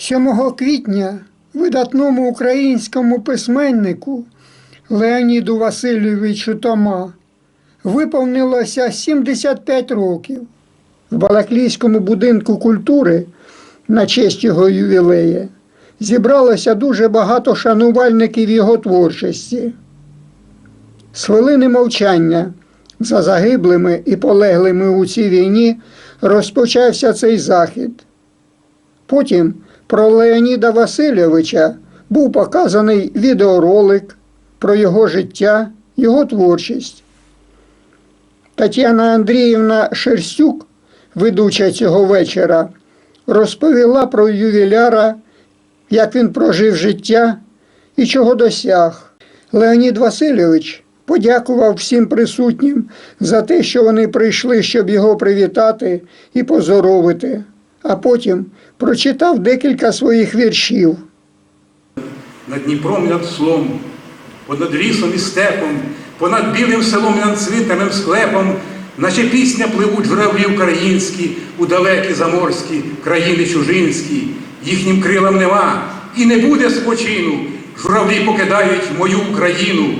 7 квітня видатному українському письменнику Леоніду Васильовичу Тома виповнилося 75 років. В Балаклійському будинку культури на честь його ювілея зібралося дуже багато шанувальників його творчості. З хвилини мовчання за загиблими і полеглими у цій війні розпочався цей захід. Потім про Леоніда Васильовича був показаний відеоролик про його життя, його творчість. Тетяна Андріївна Шерстюк, ведуча цього вечора, розповіла про ювіляра, як він прожив життя і чого досяг. Леонід Васильович подякував всім присутнім за те, що вони прийшли, щоб його привітати і поздоровити, а потім прочитав декілька своїх віршів. над Дніпром над слом, понад лісом і степом, понад білим селом над цвітневим склепом, наче пісня пливуть журавлі українські у далекі заморські країни чужинські, їхнім крилам нема і не буде спочину. Журавлі покидають мою Україну.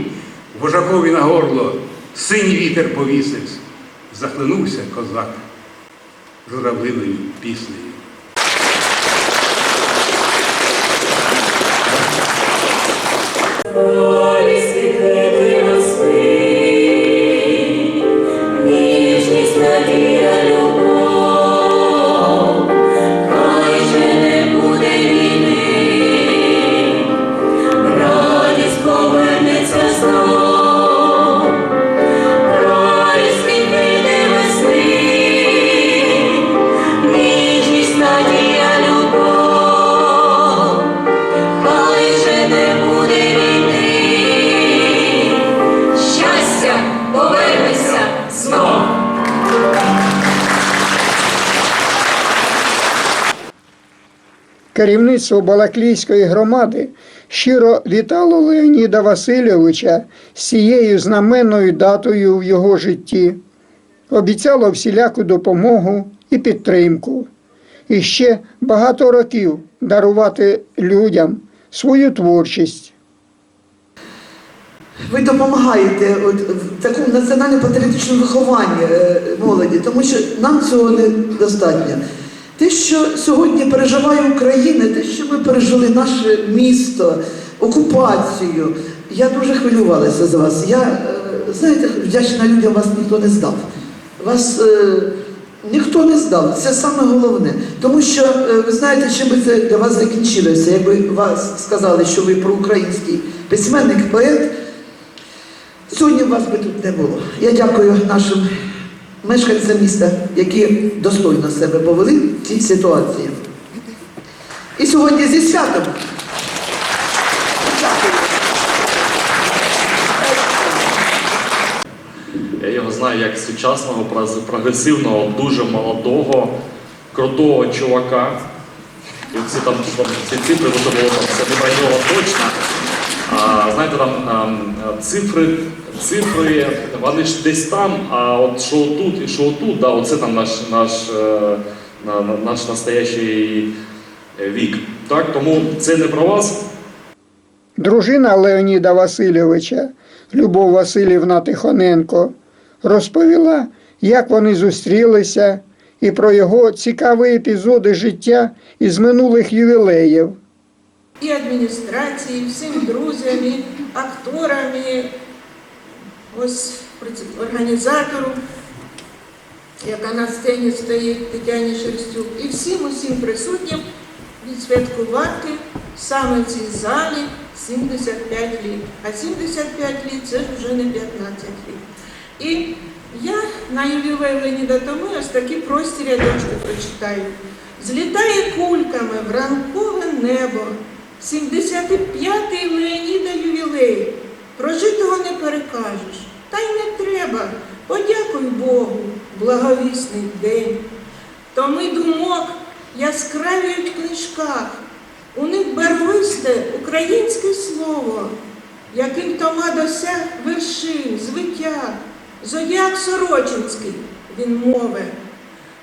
Вожакові на горло синій вітер повісився, захлинувся козак журавлиною піснею. Керівництво Балаклійської громади щиро вітало Леоніда Васильовича з цією знаменною датою в його житті, обіцяло всіляку допомогу і підтримку. І ще багато років дарувати людям свою творчість. Ви допомагаєте от, в такому національно-патріотичному вихованні е, молоді, тому що нам цього недостатньо. Те, що сьогодні переживає Україна, те, що ми пережили наше місто, окупацію, я дуже хвилювалася за вас. Я, е, знаєте, вдячна людям, вас ніхто не здав. Вас е, ніхто не здав. Це саме головне. Тому що, е, ви знаєте, чим би це для вас закінчилося, якби вас сказали, що ви проукраїнський письменник, поет. Сьогодні вас би тут не було. Я дякую нашим мешканцям міста, які достойно себе повели в цій ситуації. І сьогодні зі святом. Я його знаю як сучасного, прогресивного, дуже молодого, крутого чувака. І всі там ці цифри, то було там це не про нього точно. А, знаєте, там ем, цифри, цифри, вони ж десь там, а от що тут і що тут, да, оце там наш, наш, е, на- на- наш настоящий е, вік. Так, тому це не про вас, Дружина Леоніда Васильовича, Любов Васильівна Тихоненко, розповіла, як вони зустрілися і про його цікаві епізоди життя із минулих ювілеїв. і адміністрації, всім друзям, і акторам, і ось організатору, яка на сцені стоїть Тетяні Шерстюк, і всім усім присутнім відсвяткувати саме в цій залі 75 літ. А 75 літ це ж вже не 15 літ. І я на ювілей Леоніда Томи ось такі прості рядочки прочитаю. Злітає кульками в ранкове небо. 75-й Леоніда ювілей. Прожитого не перекажеш. Та й не треба. Подякуй Богу, благовісний день. Томи думок яскравіють в книжках. У них барвисте українське слово, яким Тома досяг вершин, звиття. Зодіак Сорочинський він мови.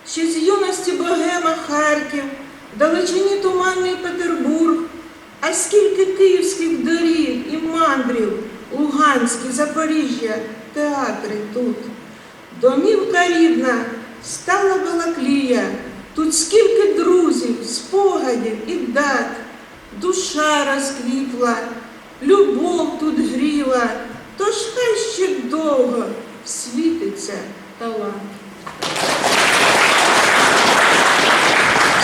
Ще з юності богема Харків далечині туманний Петербург, а скільки київських доріг і мандрів, Луганські, Запоріжжя, театри тут. Домівка рідна, стала Балаклія, тут скільки друзів, спогадів і дат, душа розквітла, любов тут гріла, тож хай ще довго світиться талант.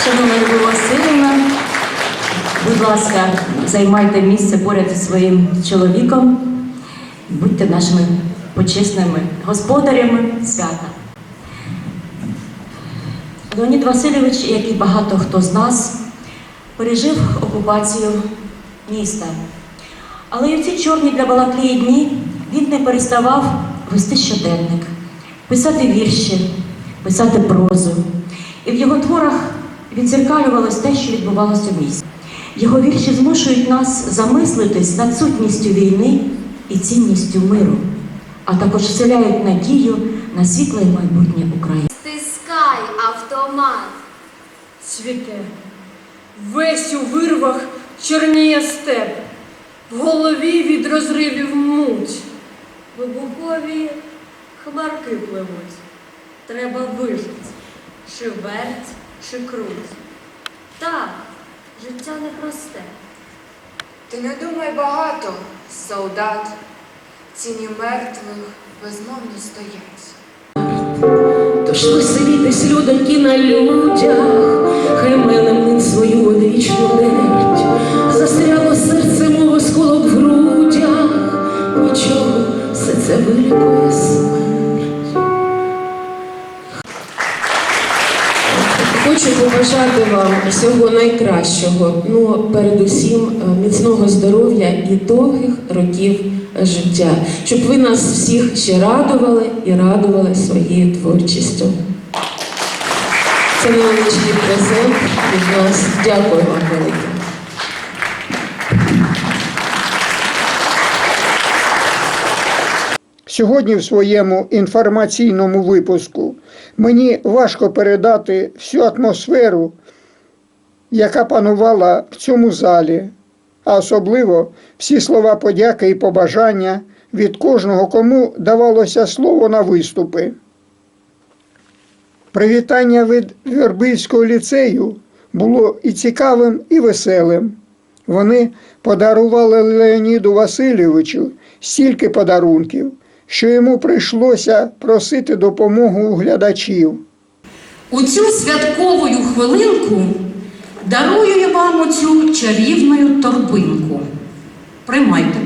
Шановна Любов Васильівна, будь ласка, займайте місце поряд зі своїм чоловіком. Будьте нашими почесними господарями свята. Леонід Васильович, як і багато хто з нас, пережив окупацію міста. Але й у ці чорні для Балаклії дні він не переставав вести щоденник, писати вірші, писати прозу. І в його творах відзеркалювалось те, що відбувалося у місті. Його вірші змушують нас замислитись над сутністю війни і цінністю миру, а також вселяють надію на світле майбутнє України. Стискай автомат. Цвіте, весь у вирвах чорніє степ, в голові від розривів муть, вибухові хмарки пливуть. Треба вижити, чи верть, чи круть. Так, життя непросте. Ти не думай багато, солдат, ціні мертвих безмовно стоять. Тож веселітесь, людоньки, на людях, хай милим свою одвічну нерть, застряло серце, мого сколок в грудях, нічого, все це вилікує смерть. Хочу побажати вам всього найкращого, ну передусім е, міцного здоров'я і довгих років життя, щоб ви нас всіх ще радували і радували своєю творчістю. Це невеличкий презент від нас. Дякую вам велике. Сьогодні в своєму інформаційному випуску мені важко передати всю атмосферу, яка панувала в цьому залі, а особливо всі слова подяки і побажання від кожного, кому давалося слово на виступи. Привітання від Вербильського ліцею було і цікавим, і веселим. Вони подарували Леоніду Васильовичу стільки подарунків, що йому прийшлося просити допомогу у глядачів. У цю святковую хвилинку дарую я вам оцю чарівну торбинку. Приймайте.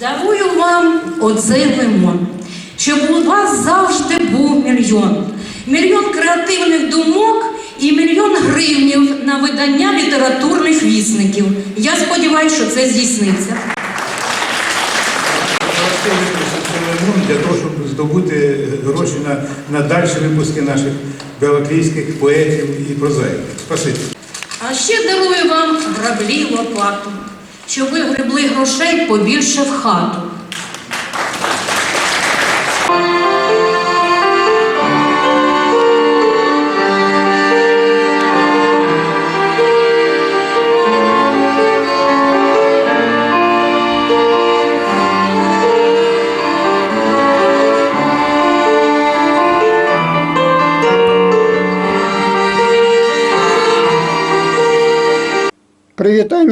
Дарую вам оцей лимон, щоб у вас завжди був мільйон. Мільйон креативних думок і мільйон гривнів на видання літературних вісників. Я сподіваюся, що це здійсниться. Для того, щоб здобути гроші на, на дальші випуски наших белоклійських поетів і прозаїків. Спасибі. А ще дарую вам граблі лопату, щоб ви гребли грошей побільше в хату.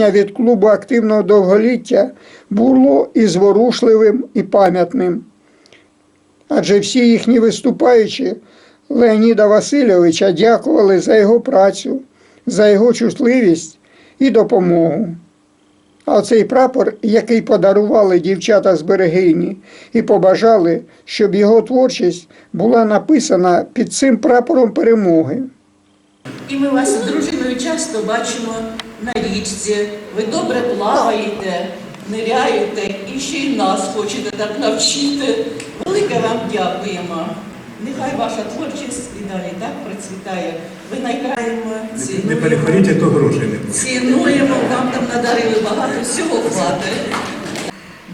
Привітання від клубу активного довголіття було і зворушливим, і пам'ятним. Адже всі їхні виступаючі Леоніда Васильовича дякували за його працю, за його чутливість і допомогу. А цей прапор, який подарували дівчата з берегині, і побажали, щоб його творчість була написана під цим прапором перемоги. І ми вас з дружиною часто бачимо на річці. Ви добре плаваєте, ниряєте і ще й нас хочете так навчити. Велике вам дякуємо. Нехай ваша творчість і далі так процвітає. Ви найкраємо, Не цінуємо, перехворіть, то грошей не буде. цінуємо, вам там надарили багато всього хватить.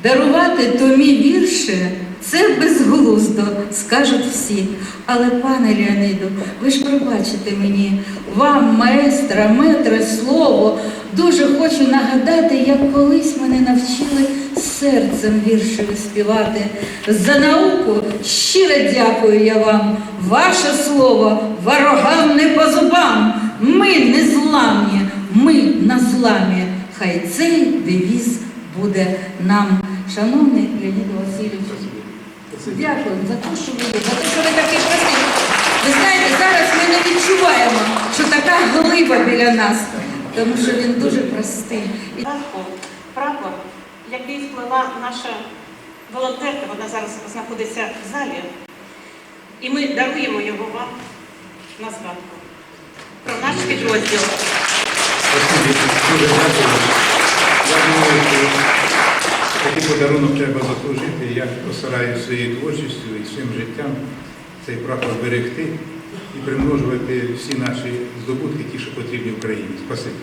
Дарувати томі вірші Це безглуздо, скажуть всі. Але, пане Леониду, ви ж пробачите мені, вам, маестра, метре слово, дуже хочу нагадати, як колись мене навчили серцем вірші співати. За науку щиро дякую я вам. Ваше слово ворогам не по зубам. Ми не зламні, ми на зламі. Хай цей девіз буде нам. Шановний Леонід Васильович, дякую за те, що ви є, за те, що ви такий простий. Ви знаєте, зараз ми не відчуваємо, що така глиба біля нас, тому що він дуже простий. Прапор, який вплила наша волонтерка, вона зараз знаходиться в залі. І ми даруємо його вам на згадку про наш підрозділ. Дякую. Такий подарунок треба заслужити. Я постараюся своєю творчістю і своїм життям цей прапор берегти і примножувати всі наші здобутки, ті, що потрібні Україні. Спасибі.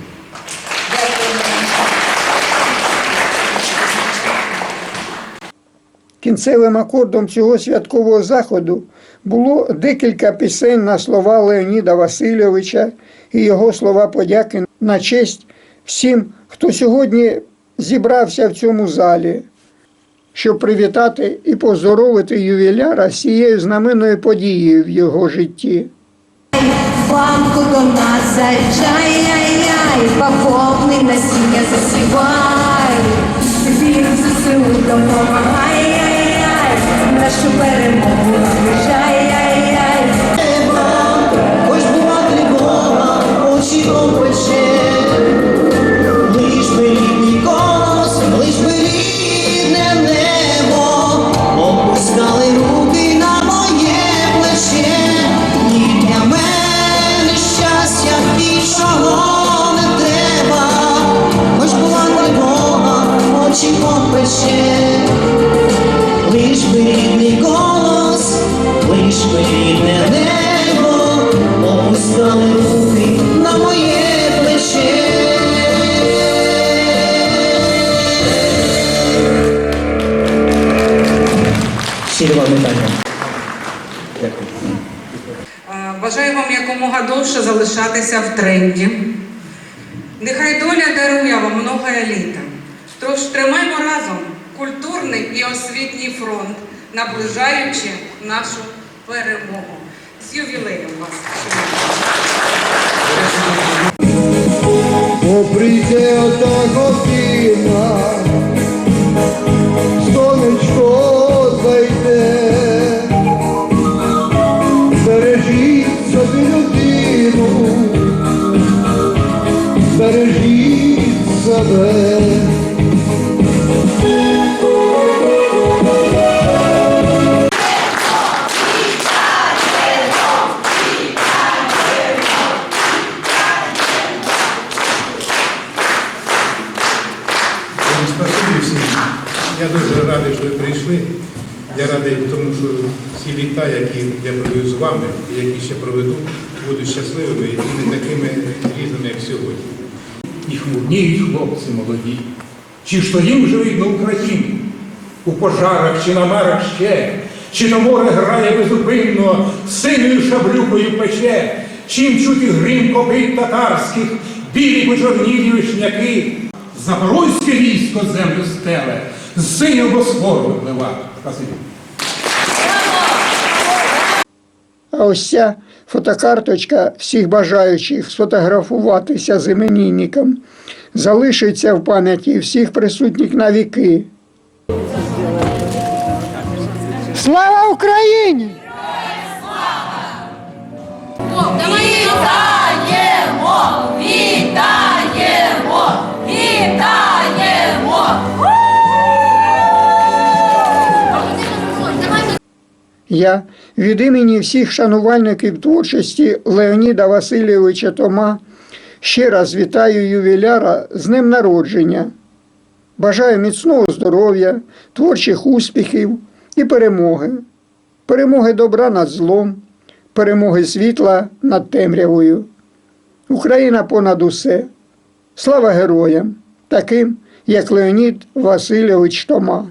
Кінцевим акордом цього святкового заходу було декілька пісень на слова Леоніда Васильовича і його слова подяки на честь всім, хто сьогодні зібрався в цьому залі, щоб привітати і поздоровити ювіляра з цією знаменною подією в його житті. Банку до нас заїжджай, яй-яй, бавовни насіння засівай. Він ЗСУ допомагай, нашу перемогу очі опече. Лиш би рідний голос, лиш би рідне небо, опускали руки на моє плече. Щиро вам вітання. Дякую. Е, Бажаю вам якомога довше залишатися в тренді. Нехай доля дарує вам много літа. Тож тримаймо разом культурний і освітній фронт, наближаючи нашу перемогу. З ювілеєм вас! Бо прийде ота година, сонечко зайде, бережіть собі людину, бережіть себе. Вами, які ще проведу, будуть щасливими і не такими різними, як сьогодні. І хмурніють хлопці молоді. Чи ж то їм вже видно Україну? У пожарах чи на мерах ще, чи то море грає безупинно, синою шаблюкою пече, чим чути грім копит татарських, білі почорнілі вишняки, Запорозьке військо землю стеле, з синього Босфору випливав. Спасибі. А ось ця фотокарточка всіх бажаючих сфотографуватися з іменінником залишиться в пам'яті всіх присутніх на віки. Слава Україні! Вітаємо! Вітаємо! Я від імені всіх шанувальників творчості Леоніда Васильовича Тома ще раз вітаю ювіляра з ним народження. Бажаю міцного здоров'я, творчих успіхів і перемоги. Перемоги добра над злом, перемоги світла над темрявою. Україна понад усе. Слава героям, таким як Леонід Васильович Тома.